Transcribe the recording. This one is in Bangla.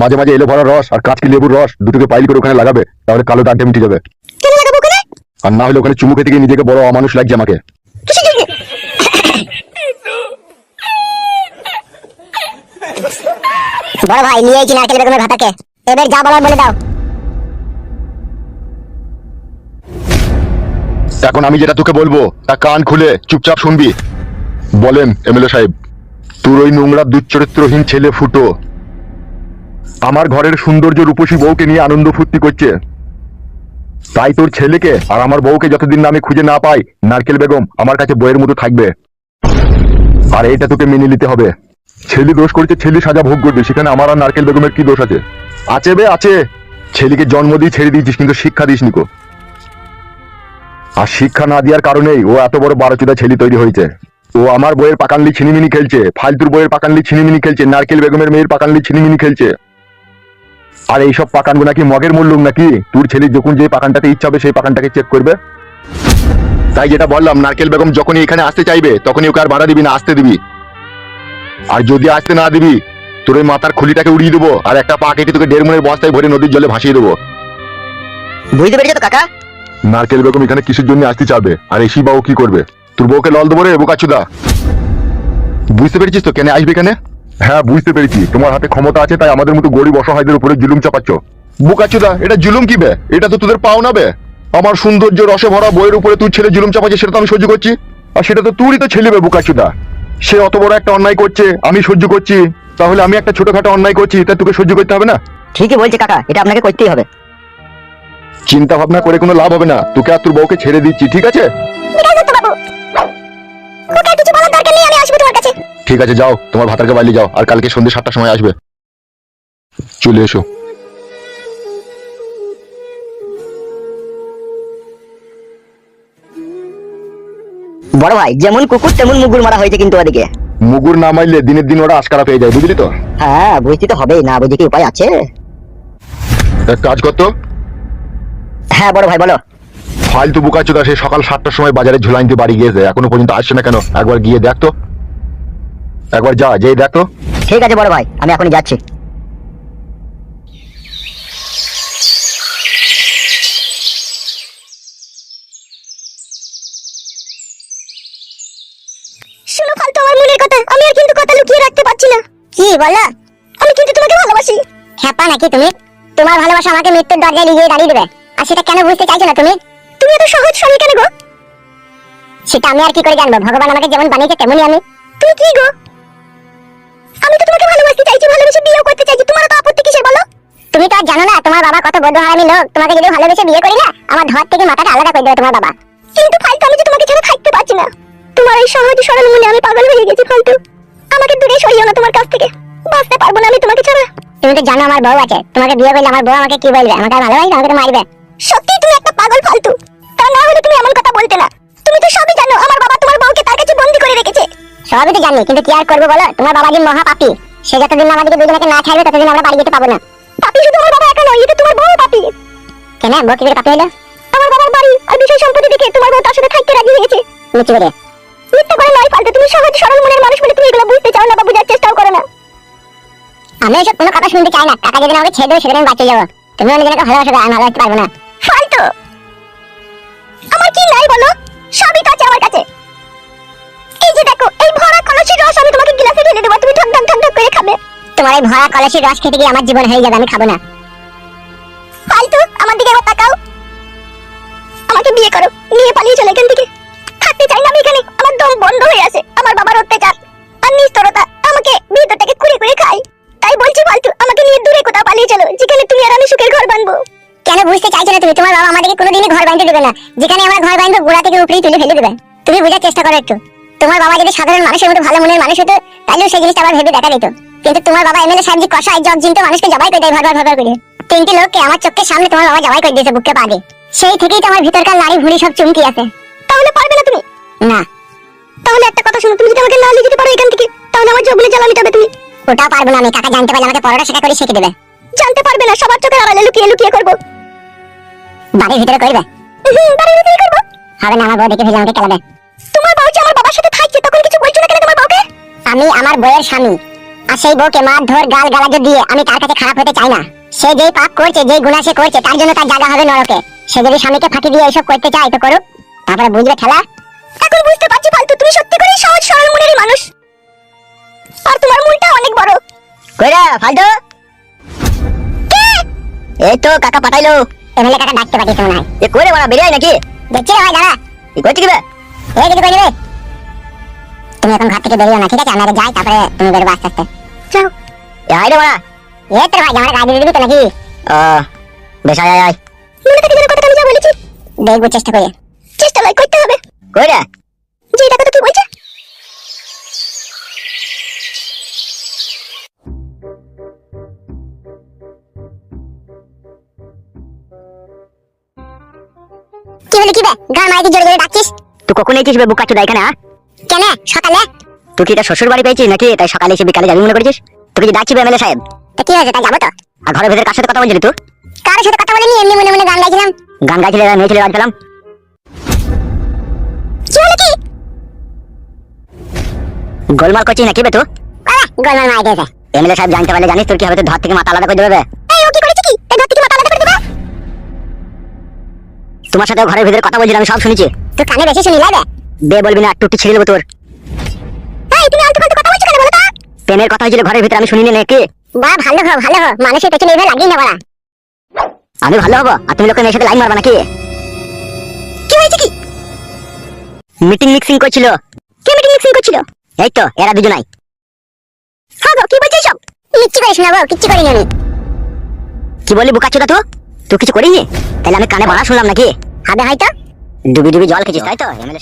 মাঝে মাঝে এলো ভরা রস আর কাঁচকি লেবুর রস দুটোকে পাইল করে ওখানে লাগাবে তাহলে কালো দাগটা মিটে যাবে। আর না হলে ওখানে চুমু খেতে গিয়ে নিজেকে বড় অমানুষ লাগছে আমাকে। বড় ভাই নিয়ে এসেছি নারকেল বেগমের ভাতাকে। এবার যা বলার বলে দাও। এখন আমি যেটা তোকে বলব তা কান খুলে চুপচাপ শুনবি। বলেন এমএলএ সাহেব তোর ওই নোংরা দুচ্চরিত্রহীন ছেলে ফুটো আমার ঘরের সৌন্দর্য রূপসী বউকে নিয়ে আনন্দ ফুর্তি করছে। তাই তোর ছেলেকে আর আমার বউকে যতদিন না আমি খুঁজে না পাই, নারকেল বেগম আমার কাছে বইয়ের মতো থাকবে। আর এটা তোকে মেনে নিতে হবে। ছেলে দোষ করেছে, ছেলে সাজা ভোগ করবে, সেখানে আমার আর নারকেল বেগমের কি দোষ আছে? আছে বে, আছে। ছেলেকে জন্ম দিয়ে ছেড়ে দিয়েছিস, কিন্তু শিক্ষা দিস নিকো আর শিক্ষা না দেওয়ার কারণেই ও এত বড় বারোচুদা ছেলে তৈরি হয়েছে। ও আমার বইয়ের পাকানলি ছিনিমিনি খেলছে, ফালতুর বইয়ের পাকানলি ছিনিমিনি খেলছে, নারকেল বেগমের মেয়ের পাকানলি ছিনিমিনি খেলছে। আর এইসব পাকানগো নাকি মগের মূল্য নাকি? তোর ছেলে যখন যে পাকানটাতে ইচ্ছা হবে সেই পাকানটাকে চেক করবে। তাই যেটা বললাম নারকেল বেগম যখনই এখানে আসতে চাইবে তখনই ওকে আর বাধা দিবি না আসতে দিবি। আর যদি আসতে না দিবি তোর ওই মাথার খুলিটাকে উড়িয়ে দেবো আর একটা পা কেটে তোকে দেড় মনের বস্তায় ভরে নদীর জলে ভাসিয়ে দেবো। বুঝতে পেরেছ তো কাকা? নারকেল বেগম এখানে কিসের জন্য আসতে চাবে আর এসি বাবু কি করবে? তোর বউকে লল দেবো রে বোকাচুদা বুঝতে পেরেছিস তো কেন আসবে এখানে? হ্যাঁ বুঝতে পেরেছি। তোমার হাতে ক্ষমতা আছে তাই আমাদের মতো গরিব অসহায়দের উপরে জুলুম চাপাচ্ছ। বোকাচুদা এটা জুলুম কি বে? এটা তো তোদের পাও না বে। আমার সৌন্দর্য রসে ভরা বইয়ের উপরে তুই ছেলে জুলুম চাপাচ্ছে সেটা তো আমি সহ্য করছি। আর সেটা তো তুই তো ছেলে বে বোকাচুদা সে অত বড় একটা অন্যায় করছে আমি সহ্য করছি। তাহলে আমি একটা ছোটখাটো অন্যায় করছি তা তোকে সহ্য করতে হবে না? ঠিকই বলছে কাকা এটা আপনাকে করতেই হবে। চিন্তা ভাবনা করে কোনো লাভ হবে না। তোকে আর তোর বউকে ছেড়ে দিচ্ছি ঠিক আছে? বাবু। ওকে আর কিছু বলার দরকার নেই ঠিক আছে যাও তোমার ভাতারকে বাইরে যাও আর কালকে সন্ধ্যে সাতটার সময় আসবে। চলে এসো। বড় ভাই যেমন কুকুর তেমন মুগুর মারা হয়েছে কিন্তু ওদিকে। মুগুর না মারলে দিনের দিন ওরা আশকারা পেয়ে যায় বুঝলি তো? হ্যাঁ বুঝতে তো হবেই না বুঝে কি উপায় আছে? এক কাজ করতো হ্যাঁ বড় ভাই বলো। ফালতু বুকাচোদা সে সকাল সাতটার সময় বাজারে ঝুলাইতে বাড়ি গিয়েছে এখনও পর্যন্ত আসছে না কেন? একবার গিয়ে দেখতো একবার যা যেই দেখতো ঠিক আছে বড় ভাই আমি এখনই যাচ্ছি। শোনো ফালতু আমার মনের কথা আমি আর কিন্তু কথা লুকিয়ে রাখতে পারছি না। কি বলো আমি কিন্তু তোমাকে ভালোবাসি। হ্যাপা নাকি তুমি? তোমার ভালোবাসা আমাকে মৃত্যুর দরজায় নিয়ে দাঁড়িয়ে দেবে। আর সেটা কেন বুঝতে চাইছো না তুমি? তুমি এত সহজ কেন গো? সেটা আমি আর কি করে জানব? ভগবান আমাকে যেমন বানিয়েছে তেমনই আমি। তুমি কি গো? তো ভালোবাসতে চাইছি ভালোবেসে বিয়েও করতে চাইছি? তোমার তো আপত্তি কিসের বলো? তুমি তো আর জানো না, তোমার বাবা কত বদ্ধ হারামি লোক। তোমাকে যদি ভালোবেসে বিয়ে করি না, আমার ধর থেকে মাথাটা আলাদা করে দেবে তোমার বাবা। কিন্তু ফালতু, আমি যে তোমাকে ছাড়া থাকতে পারছি না। তোমার এই সহজ সরল মনে আমি পাগল হয়ে গেছি, ফালতু। আমাকে দূরে সরিও না তোমার কাছ থেকে। বাঁচতে পারব না আমি তোমাকে ছাড়া। তুমি তো জানো আমার বউ আছে। তোমাকে বিয়ে করলে আমার বউ আমাকে কি বলবে? আমাকে আর ভালোবাসি আমাকে তো মারবে। সত্যি তুমি একটা পাগল, ফালতু। তা না হলে তুমি এমন কথা বলতে না। তুমি তো সবই জানো, আমার বাবা তোমার বউকে তার কাছে বন্দি করে রেখেছে। সবই তো জানি, কিন্তু কি আর করব বলো? তোমার বাবা যে মহা পাপী সে যতদিন না আমাদেরকে দুজনকে না ছাড়বে, ততদিন আমরা বাড়ি যেতে পাবো না। পাপী শুধু আমার বাবা একা নয় এটা তোমার বউ পাপী কেন? বউ কি করে পাপী হলো? আমার বাবার বাড়ি আর বিষয় সম্পত্তি দেখে তোমার বউ তার সাথে থাকতে রাজি হয়েছে মিথ্যে করে মিথ্যে করে নয় ফালতু তুমি সহজ সরল মনের মানুষ বলে তুমি এগুলো বুঝতে চাও না বা বোঝার চেষ্টাও করো না। আমি এসব কোনো কথা শুনতে চাই না। টাকা যেদিন আমাকে ছেড়ে দেবে, সেদিন আমি বাঁচিয়ে যাব। তুমি অন্যজনকে ভালোবাসো আমি ভালোবাসতে পারব না। ফালতু! আমার কি নাই বলো? তোমার এই ভরা কলসির রস খেতে গিয়ে আমার জীবন হয়ে যাবে আমি খাব না। ফালতু আমার দিকে একবার তাকাও। আমাকে বিয়ে করো নিয়ে পালিয়ে চলে এখান থেকে। থাকতে চাই না আমি এখানে আমার দম বন্ধ হয়ে আছে আমার বাবার অত্যাচার। আর নিস্তরতা আমাকে ভিতরটাকে কুড়ে কুড়ে খাই তাই বলছি ফালতু আমাকে নিয়ে দূরে কোথাও পালিয়ে চলো যেখানে তুমি আর আমি সুখের ঘর বানবো কেন বুঝতে চাইছো না তুমি? তোমার বাবা আমাদেরকে কোনোদিনই ঘর বাঁধতে দেবে না। যেখানে আমরা ঘর বাঁধবো গোড়া থেকে উপরেই তুলে ফেলে দেবে। তুমি বোঝার চেষ্টা করো একটু। তোমার বাবা যদি সাধারণ মানুষের মতো ভালো মনের মানুষ হতো তাহলেও সেই জিনিসটা আবার ভেবে দেখা যেত। কিন্তু তোমার বাবা এমএলএ সাহেব যে কষায় জগ জিনতো মানুষকে জবাই করে দেয় ভর ভর করে। তিনটি লোককে আমার চোখের সামনে তোমার বাবা জবাই করে দিয়েছে বুককে পাগে সেই থেকেই তো আমার ভিতরকার নারী ভুঁড়ি সব চুমকি আছে। তাহলে পারবে না তুমি? না। তাহলে একটা কথা শুনো, তুমি যদি আমাকে না নিয়ে যেতে পারো এখান থেকে, তাহলে আমার জগলে জ্বালা মিটাবে তুমি। ওটা পারব না আমি, কাকা জানতে পারলে আমাকে পড়াটা শেখা করে শিখে দেবে। জানতে পারবে না, সবার চোখের আড়ালে লুকিয়ে লুকিয়ে করব। বাড়ির ভিতরে করবে? বাড়ির ভিতরে করব। হবে না, আমার বউ দেখে ফেলে আমাকে কেলাবে। তোমার বউ যে আমার বাবার সাথে থাকছে, তখন কিছু বলছো না কেন তোমার বউকে? আমি আমার বউয়ের স্বামী। আর সেই বউকে মার ধর গাল গালাজ দিয়ে আমি তার কাছে খারাপ হতে চাই না। সে যেই পাপ করছে যেই গুণা সে করছে তার জন্য তার জায়গা হবে নরকে। সে যদি স্বামীকে ফাঁকি দিয়ে এইসব করতে চায় তো করুক। তারপরে বুঝবে খেলা? এখন বুঝতে পারছি ফালতু তুমি সত্যি করে সহজ সরল মনের মানুষ। আর তোমার মনটা অনেক বড়। কইরা ফালতু? এই তো কাকা পাঠাইলো। এমএলএ কাকা ডাকতে পাঠিয়েছে মনে হয় এ কইরে বড়া বেরিয়ে নাকি? দেখছি রে ভাই দাঁড়া। কি করতে কিবে এই দিকে কই যাবে তুমি এখন ঘর থেকে বেরিও না ঠিক আছে? আমরা যাই তারপরে তুমি বেরোবে আস্তে আস্তে। চলো এ আয় রে বড়া! এই তোর ভাই আমার গাড়ি দিবি তো নাকি? ও বেশ আয় আয় মনে থেকে যেন কথাটা আমি যা বলেছি। দেখব চেষ্টা করে। চেষ্টা নয় করতে হবে। কইরা যে টাকা তো তুই বলছে। কি হলো কি বে? গান মাইকে জোরে জোরে ডাকছিস? তুই কখন এসেছিস বে বুকা চুদা এখানে হ্যাঁ? কেন? সকালে? তুই কি এটা শ্বশুর বাড়ি পেয়েছিস নাকি? তাই সকালে এসে বিকালে যাবি মনে করেছিস তুই কি ডাকছি এমএলএ সাহেব? তো কি হয়েছে? তাই যাব তো। আর ঘরের ভেতরে কার সাথে কথা বলছিলি তুই? কারোর সাথে কথা বলিনি এমনি মনে মনে গান গাইছিলাম। গান গাইছিলি আর মেয়ে ছেলে বাড়ি পেলাম। কি হলো কি? গোলমাল করছিস নাকি বে তুই? গোলমাল মাই দিয়েছে। এমএলএ সাহেব জানতে পারলে জানিস তোর কি হবে? তোর ধর থেকে মাথা আলাদা করে দেবে এই ও কি করেছে কি? এই ধর থেকে মাথা আলাদা করে দিবা। তোমার সাথে ঘরের ভিতরে কথা বলছিলাম আমি সব শুনেছি। তুই কানে বেশি শুনি লাগে বলবি না টুটি ছিঁড়ে দেবো তোর। এই তুমি আলতু কথা বলছো কেন বলো তো? প্রেমের কথা হয়েছিল ঘরের ভিতরে আমি শুনিনি নাকি? বা ভালো হো ভালো হো। মানুষের পেছনে এইভাবে লাগিয়ে আমি ভালো হব? আর তুমি লোকের মেয়ের সাথে লাইন মারবা নাকি? কি হয়েছে কি? মিটিং মিক্সিং করছিল। কে মিটিং মিক্সিং করছিল? এই তো এরা দুজনাই। হ্যাঁ গো কি বলছো সব মিচ্ছি করে শোনাবো কিচ্ছু করিনি আমি। কি বললি বুকাচ্ছুদা তো তুই কিছু করিনি? তাহলে আমি কানে বলা শুনলাম নাকি? হবে হয়তো। ডুবি ডুবি জল খেয়েছিস তাই তো? এমএলএ